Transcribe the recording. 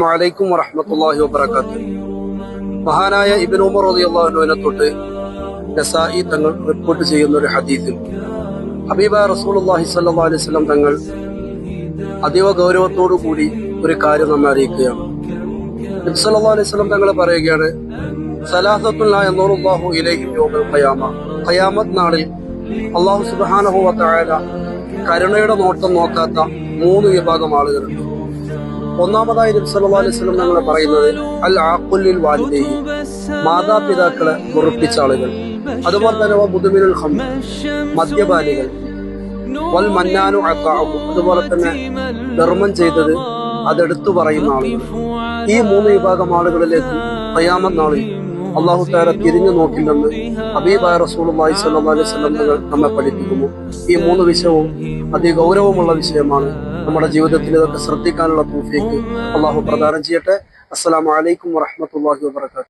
വലൈക്കും വറഹമത്തല്ലാഹി വബർക്കാത്തു മഹാനായ ഇബിൻ ഉമർ റളിയല്ലാഹുവിനെ തൊട്ട് നസായി തങ്ങൾ റിപ്പോർട്ട് ചെയ്യുന്ന ഒരു ഹദീസിൽ ഹബീബ റസൂലുള്ളാഹി സ്വല്ലല്ലാഹു അലൈഹി വസല്ലം തങ്ങൾ അതീവ ഗൗരവത്തോടു കൂടി ഒരു കാര്യം നമ്മെ അറിയിക്കുകയാണ്. നബി സല്ലല്ലാഹു അലൈഹി വസല്ലം തങ്ങൾ പറയുകയാണ് സലാസത്തുൽ എന്നോറുല്ലാഹു ഇലൈഹി യൗമൽ ഖിയാമ. ഖിയാമത്ത് നാളിൽ അള്ളാഹു സുബ്ഹാനഹു വ കരുണയുടെ നോട്ടം നോക്കാത്ത മൂന്ന് വിഭാഗം ആളുകളുണ്ട്. ഒന്നാമതായി നബി സല്ലല്ലാഹു അലൈഹി വസല്ലം ഞങ്ങൾ പറയുന്നത് അൽ ആഖുല്ലിൽ വാലിദേഹി മാതാപിതാക്കളെ മുറിപ്പിച്ച ആളുകൾ. അതുപോലെ തന്നെ മുതുമിനുൽ ഹം മദ്യപാനികൾ. വൽ മന്നാനു അത്താഹു അതുപോലെ തന്നെ ധർമ്മം ചെയ്തത് അതെടുത്തു പറയുന്ന ആളുകൾ. ഈ മൂന്ന് വിഭാഗം ആളുകളിലേക്ക് ഖിയാമത്ത് നാളിൽ അള്ളാഹു താര തിരിഞ്ഞു നോക്കില്ലെന്ന് ഹബീബായ അലൈഹി വസല്ലം തങ്ങൾ നമ്മെ പഠിപ്പിക്കുന്നു. ഈ മൂന്ന് വിഷയവും അതിഗൗരവമുള്ള വിഷയമാണ്. നമ്മുടെ ജീവിതത്തിൽ ഇതൊക്കെ ശ്രദ്ധിക്കാനുള്ള തൂഫിക്ക് അള്ളാഹു പ്രദാനം ചെയ്യട്ടെ. അസ്സലാമു അലൈക്കും വറഹ്മത്തുള്ളാഹി വബറകാതുഹു.